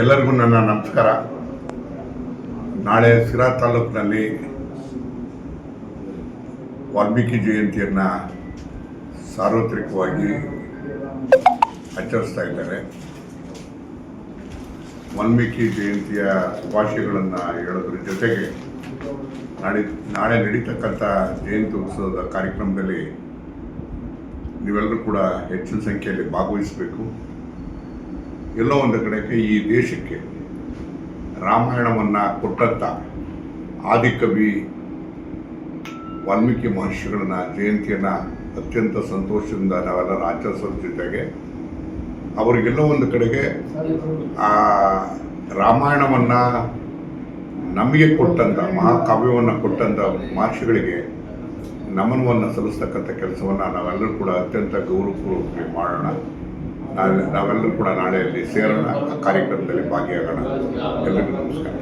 ಎಲ್ಲರಿಗೂ ನನ್ನ ನಮಸ್ಕಾರ. ನಾಳೆ ಸಿರಾ ತಾಲೂಕಿನಲ್ಲಿ ವಾಲ್ಮೀಕಿ ಜಯಂತಿಯನ್ನು ಸಾರ್ವತ್ರಿಕವಾಗಿ ಆಚರಿಸ್ತಾ ಇದ್ದಾರೆ. ವಾಲ್ಮೀಕಿ ಜಯಂತಿಯ ಶುಭಾಶಯಗಳನ್ನು ಹೇಳೋದ್ರ ಜೊತೆಗೆ ನಾಳೆ ನಾಳೆ ನಡೀತಕ್ಕಂಥ ಜಯಂತಿ ಉತ್ಸವದ ಕಾರ್ಯಕ್ರಮದಲ್ಲಿ ನೀವೆಲ್ಲರೂ ಕೂಡ ಹೆಚ್ಚಿನ ಸಂಖ್ಯೆಯಲ್ಲಿ ಭಾಗವಹಿಸಬೇಕು. ಎಲ್ಲೋ ಒಂದು ಕಡೆಗೆ ಈ ದೇಶಕ್ಕೆ ರಾಮಾಯಣವನ್ನು ಕೊಟ್ಟಂಥ ಆದಿಕವಿ ವಾಲ್ಮೀಕಿ ಮಹರ್ಷಿಗಳನ್ನ ಜಯಂತಿಯನ್ನು ಅತ್ಯಂತ ಸಂತೋಷದಿಂದ ನಾವೆಲ್ಲರೂ ಆಚರಿಸೋದ್ರ ಜೊತೆಗೆ ಅವರಿಗೆಲ್ಲೋ ಒಂದು ಕಡೆಗೆ ಆ ರಾಮಾಯಣವನ್ನು ನಮಗೆ ಕೊಟ್ಟಂಥ ಮಹಾಕಾವ್ಯವನ್ನು ಕೊಟ್ಟಂಥ ಮಹರ್ಷಿಗಳಿಗೆ ನಮನವನ್ನು ಸಲ್ಲಿಸ್ತಕ್ಕಂಥ ಕೆಲಸವನ್ನು ನಾವೆಲ್ಲರೂ ಕೂಡ ಅತ್ಯಂತ ಗೌರವಪೂರ್ವಕವಾಗಿ ಮಾಡೋಣ. ನಾಳೆ ನಾವೆಲ್ಲರೂ ಕೂಡ ನಾಳೆಯಲ್ಲಿ ಸೇರೋಣ. ಕಾರ್ಯಕ್ರಮದಲ್ಲಿ ಭಾಗಿಯಾಗೋಣ. ಎಲ್ಲರಿಗೂ ನಮಸ್ಕಾರ.